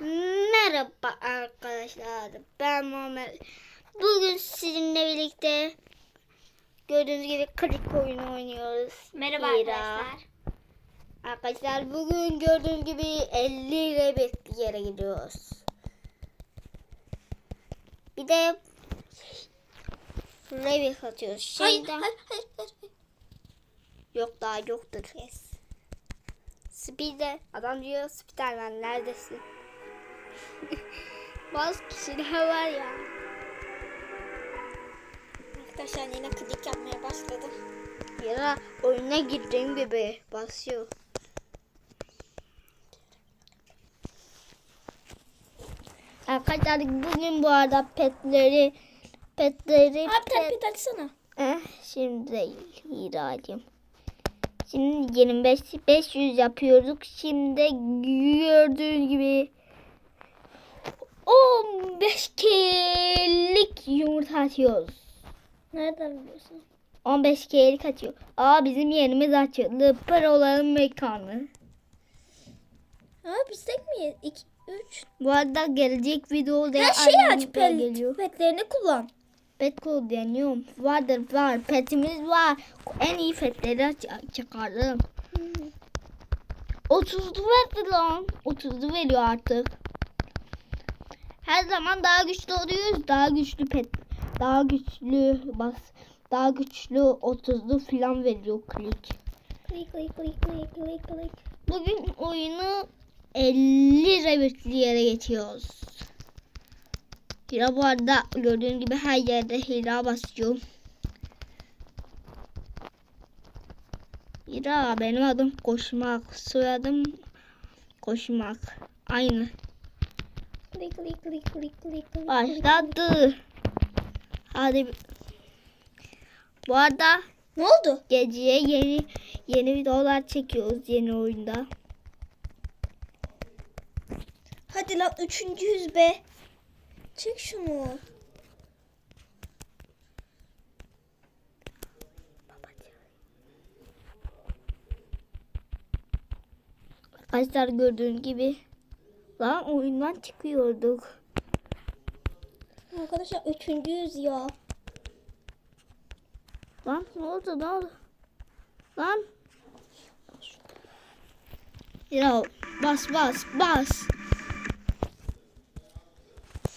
Merhaba arkadaşlar. Ben Muhammed. Bugün sizinle birlikte gördüğünüz gibi klik oyunu oynuyoruz. Merhaba Hira. arkadaşlar. Arkadaşlar bugün gördüğünüz gibi 50 lira bir yere gidiyoruz. Bir de Revit atıyoruz. Hayır, Şimdi hayır, hayır, hayır. yok daha yoktur. Yes. Speed'e adam diyor Spiderman neredesin? Bazı kişiler var ya. Arkadaşlar yine klik yapmaya başladım. Ya oyuna girdiğim gibi basıyor. Arkadaşlar bugün bu arada petleri petleri Abi taklit açsana. Eh, şimdi değil Hiracığım. Şimdi 25 500 yapıyorduk. Şimdi gördüğün gibi 15 kelik yumurta atıyoruz. Nereden biliyorsun? 15 kelik atıyor. Aa bizim yerimiz açıldı. Paraların mekanı. Ha bizden mi? 2, 3. Bu arada gelecek videoda Her şeyi aç pet, geliyor. petlerini kullan. Pet kod deniyorum. Vardır var. Petimiz var. En iyi petleri çıkardım. 30'lu verdi lan. 30'lu veriyor artık. Her zaman daha güçlü oluyoruz. Daha güçlü pet. Daha güçlü bas. Daha güçlü 30'lu falan veriyor klik. Klik klik klik klik klik klik. Bugün oyunu 50 revetli yere geçiyoruz. Hira bu arada gördüğün gibi her yerde Hira basıyor. Hira benim adım Koşmak. Soyadım Koşmak. Aynı. Klik klik klik klik klik klik. Başladı. Hadi. Bu arada Ne oldu? geceye yeni yeni videolar çekiyoruz yeni oyunda. Hadi lan üçüncüyüz be. Çek şunu. Arkadaşlar gördüğün gibi lan oyundan çıkıyorduk. Arkadaşlar üçüncüyüz ya. Lan ne oldu ne oldu? Lan. Ya bas bas bas.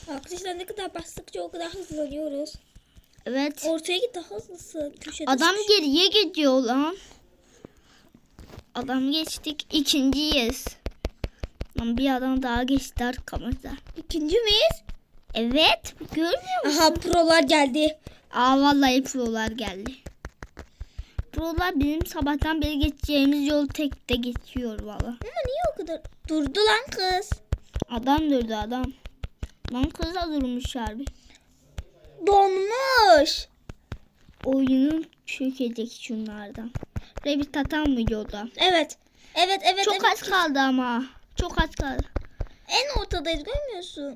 Arkadaşlar ne kadar bastıkça o kadar hızlanıyoruz. Evet. Ortaya git daha hızlısın. Köşede Adam sıkış- geriye gidiyor lan. Adam geçtik ikinciyiz. Lan bir adam daha geçti arkamızda. İkinci miyiz? Evet görmüyor musun? Aha prolar geldi. Aa vallahi prolar geldi. Prolar bizim sabahtan beri geçeceğimiz yol tekte geçiyor valla. Ama niye o kadar? Durdu lan kız. Adam durdu adam. Lan kız da durmuş harbi. Donmuş. Oyunun çökecek şunlardan. Rabbit atan mı yolda? Evet. Evet evet. Çok evet. az kaldı ama. Çok az kaldı. En ortadayız görmüyorsun.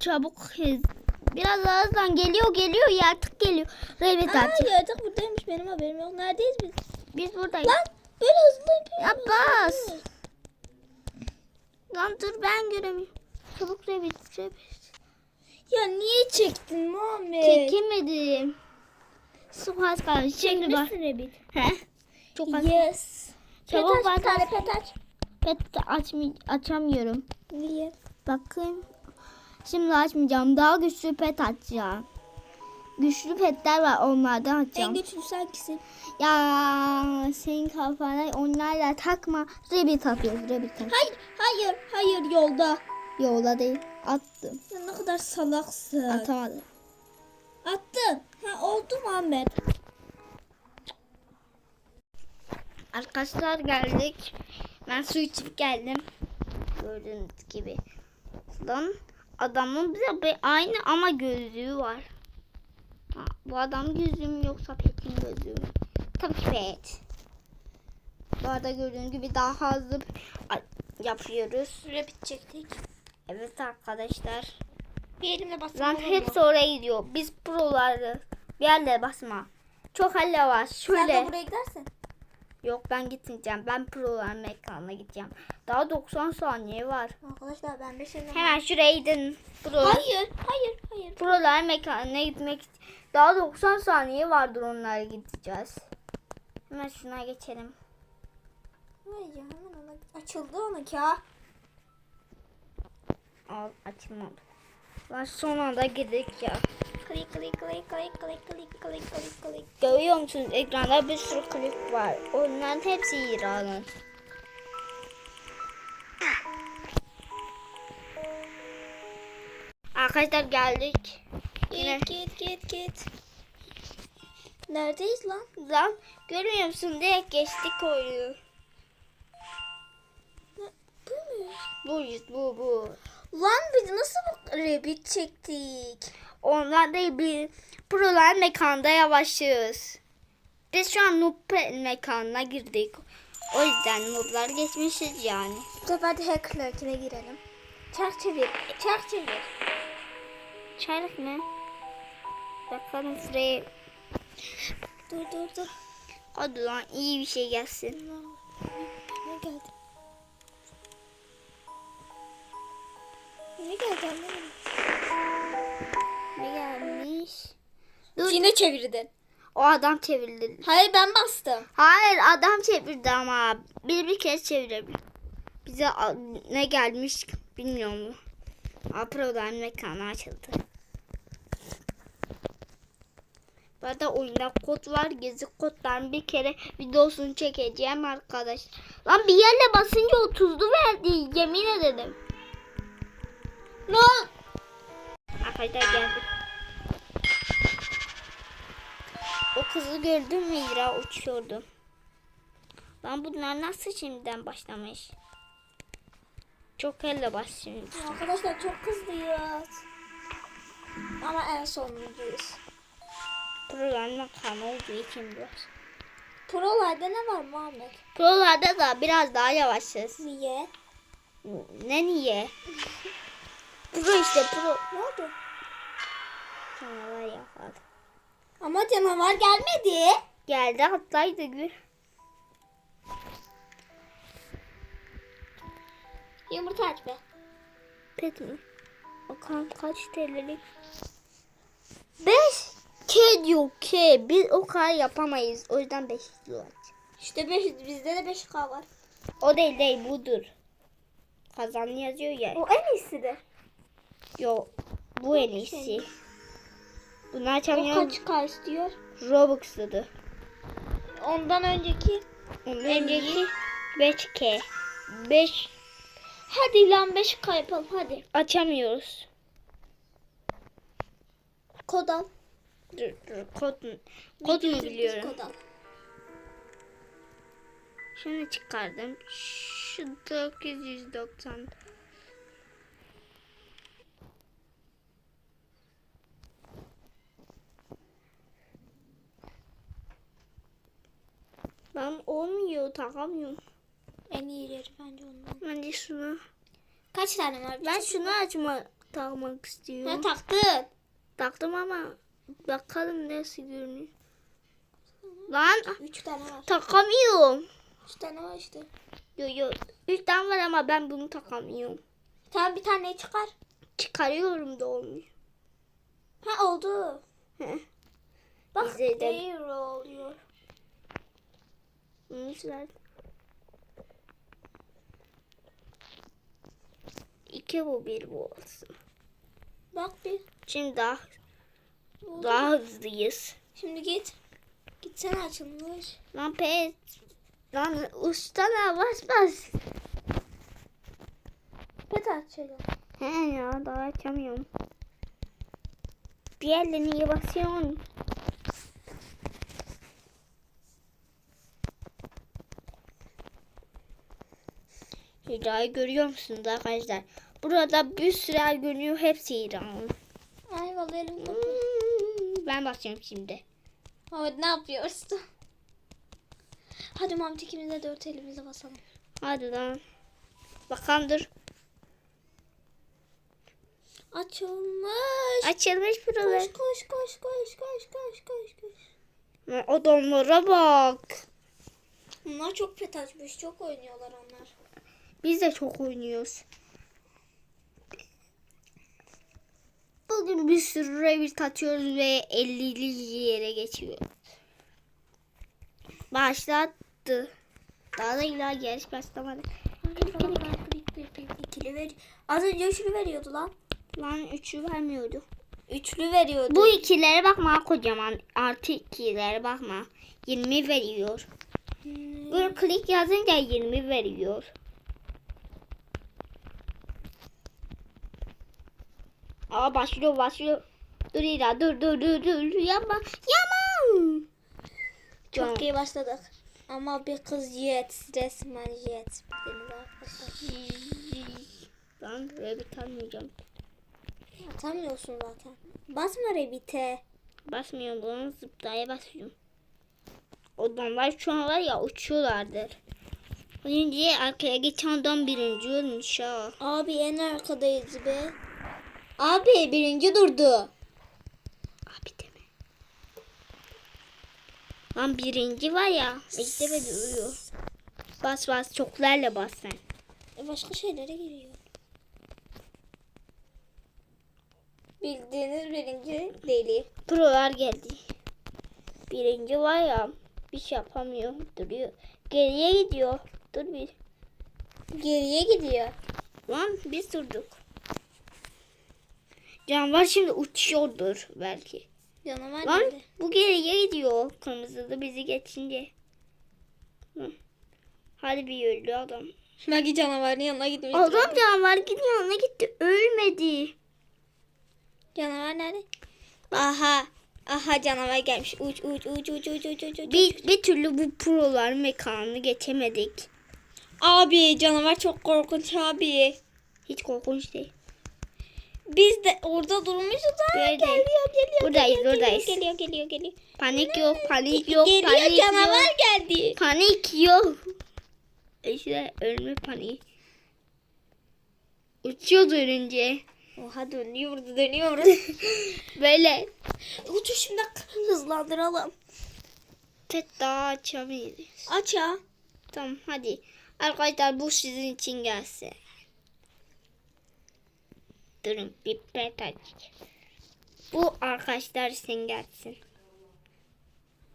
Çabuk hız. Biraz daha hızlan geliyor geliyor yaratık geliyor. Rabbit Aa at. yaratık buradaymış benim haberim yok. Neredeyiz biz? Biz buradayız. Lan böyle hızlı yapıyoruz. Ya bas. Lan dur ben göremiyorum. Çabuk Rabbit. Rabbit. Ya niye çektin Muhammed? Çekemedim. Çok az kaldı. Şimdi bak. Çekmişsin Rabbit. He? Çok az. Yes. Çabuk bas. pet aç. Pet açmay açamıyorum. Niye? Bakayım. Şimdi açmayacağım. Daha güçlü pet açacağım. Güçlü petler var onlardan En açacağım. güçlüsü hangisi? Ya senin kafana onlarla takma. Rabbit atıyoruz. Rabbit at. Hayır, hayır, hayır yolda. Yola değil. Attım. Sen ne kadar salaksın. Atamadım. Attın. Ha oldu Muhammed. Arkadaşlar geldik. Ben su içip geldim. Gördüğünüz gibi. Lan adamın bize bir aynı ama gözlüğü var. Ha, bu adam gözlüğü mü yoksa Pet'in gözlüğü mü? Tabii ki Pet. Bu arada gördüğünüz gibi daha hızlı yapıyoruz. Rapid çektik. Evet arkadaşlar. Bir elimle bastım. Lan hepsi oraya gidiyor. Biz proları bir yerlere basma. Çok halle var. Sen de Şöyle. buraya gidersin. Yok ben gitmeyeceğim. Ben program ekranına gideceğim. Daha 90 saniye var. Arkadaşlar ben de şimdi... Hemen şuraya gidin. Pro, Hayır, hayır, hayır. program ekranına gitmek daha 90 saniye vardır onlara gideceğiz. Hemen şuna geçelim. Hayır, hemen ona... Açıldı onunki ha. Al açılmadı. Ben son anda gidik ya. Klik klik klik klik klik klik klik klik klik. Görüyor musunuz ekranda bir sürü klip var. Onların hepsi İran'ın. Arkadaşlar geldik. Yine Git git git git. Neredeyiz lan? lan görüyor musun direkt geçtik oyunu. Bu mu? Bu bu bu. Lan biz nasıl bu rabbit çektik? Onlar değil bir prolar mekanda yavaşlıyoruz. Biz şu an noob mekanına girdik. O yüzden nooblar geçmişiz yani. Bu sefer de hacker'larkine girelim. Çark çevir. Çark çevir. Çarık mı? Bakalım şuraya. Dur dur dur. Hadi lan iyi bir şey gelsin. Ne geldi? Ne anlamadım. Ne gelmiş? Dur. Yine çevirdin. O adam çevirdi. Hayır ben bastım. Hayır adam çevirdi ama bir bir kez çevirebilir. Bize ne gelmiş bilmiyorum. Apro'dan mekanı açıldı. Bu arada oyunda kod var. Gezi kodların bir kere videosunu çekeceğim arkadaş. Lan bir yerle basınca 30'lu verdi. Yemin ederim. Ne? Arkadaşlar geldik. O kızı gördün mü İra uçuyordu. Lan bunlar nasıl şimdiden başlamış? Çok elle başlıyor. Arkadaşlar çok hızlıyız. Ama en sonuncuyuz. Program makarna olduğu için biraz. Prolarda ne var Muhammed? Prolarda da biraz daha yavaşız. Niye? Ne niye? Pro işte pro. Ne oldu? Canavar yakaladı. Ama canavar gelmedi. Geldi atlaydı gül. Yumurta aç be. Pet mi? Bakalım kaç TL'lik? 5 K diyor K. Biz o kadar yapamayız. O yüzden 5 lira. İşte 5 bizde de 5K var. O değil değil budur. Kazanlı yazıyor ya. O en iyisidir. Yo bu en iyisi. Bunu açamıyorum. O kaç K istiyor? Robux'ludu. Ondan önceki. Ondan önceki 5K. 5 Hadi lan 5K yapalım hadi. açamıyoruz. Kod al. Dur dur kod? Kod mu biliyorum. Kod al. Şunu çıkardım. Şu 990. Ben olmuyor takamıyorum. En iyileri bence ondan. Ben de şunu. Kaç tane var? Ben şunu açma takmak istiyorum. Ne taktın? Taktım ama bakalım nasıl görünüyor. Lan 3 tane var. takamıyorum. 3 tane var işte. Yo yo. Üç tane var ama ben bunu takamıyorum. Tamam bir tane çıkar. Çıkarıyorum da olmuyor. Ha oldu. Bak İzledim. oluyor. Güzel. İki bu bir bu olsun. Bak bir. Şimdi daha, Oldu. daha hızlıyız. Şimdi git. Gitsene açılmış. Lan pes. Lan ustana bas bas. Pet açalım. He ya daha açamıyorum. Bir yerle niye basıyorsun? Hidayı görüyor musunuz arkadaşlar? Burada bir sürü görünüyor. Hepsi İran. Ay vallahi elim. Hmm, Ben basıyorum şimdi. Hadi ne yapıyorsun? Hadi Mahmut ikimiz de dört elimizle basalım. Hadi lan. Bakalım dur. Açılmış. Açılmış buralar. Koş koş koş koş koş koş koş koş. Adamlara bak. Bunlar çok pet açmış. Çok oynuyorlar onlar. Biz de çok oynuyoruz. Bugün bir sürü revit atıyoruz ve 50'li yere geçiyor. Başlattı. Daha da illa yarış başlamadı. İkili ver. Az önce üçlü veriyordu lan. Lan üçü vermiyordu. Üçlü veriyordu. Bu ikilere bakma kocaman. Artı ikilere bakma. 20 veriyor. Hmm. Böyle klik yazınca 20 veriyor. Aa başlıyor başlıyor. Dur İra dur dur dur dur yapma yapma. Çok iyi başladık. Ama bir kız jet. Resmen jet. Ben rabbit almayacağım. Atamıyorsun zaten. Basma Rabbit'e. Basmıyorum bunu zıplaya basıyorum. Adamlar şu an var ya uçuyorlardır. Önce arkaya geçen adam birinci olmuş ha. Abi en arkadayız be. Abi birinci durdu. Abi deme. Lan birinci var ya. Bekle ve duruyor. Bas bas çoklarla bas sen. E başka şeylere giriyor. Bildiğiniz birinci deli. Prolar geldi. Birinci var ya. Bir şey yapamıyor. Duruyor. Geriye gidiyor. Dur bir. Geriye gidiyor. Lan biz durduk. Canvar şimdi uçuyordur belki. Canavar Lan nerede? bu geriye gidiyor. Kırmızılı bizi geçince. Hı. Hadi bir yürü adam. Belki canavarın yanına gitmiş. Adam canavar gidiyor yanına gitti. Ölmedi. Canavar nerede? Aha. Aha canavar gelmiş. Uç uç uç uç uç uç uç. uç. Bir, bir türlü bu prolar mekanını geçemedik. Abi canavar çok korkunç abi. Hiç korkunç değil. Biz de orada durmuşuz. Aa, Böyle geliyor geliyor. Buradayız, geliyor, buradayız. Geliyor geliyor geliyor. Panik yok, panik yok, Geliyor panik canavar yok. geldi. Panik yok. İşte ölme paniği. Uçuyordu önce. Oha dönüyoruz dönüyoruz. Böyle Uçuş şimdi hızlandıralım. tet daha açamayız. Aç ya. Tamam hadi. Arkadaşlar bu sizin için gelsin. Durun bir pet. Bu arkadaşlar için gelsin.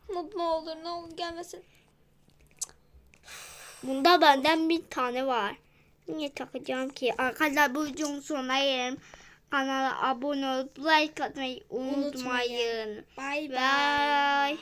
Ne olur ne olur gelmesin. Bunda benden bir tane var. Niye takacağım ki? Arkadaşlar bu videonun sonuna gelelim. Kanala abone olup like atmayı unutmayın. Bay Bye.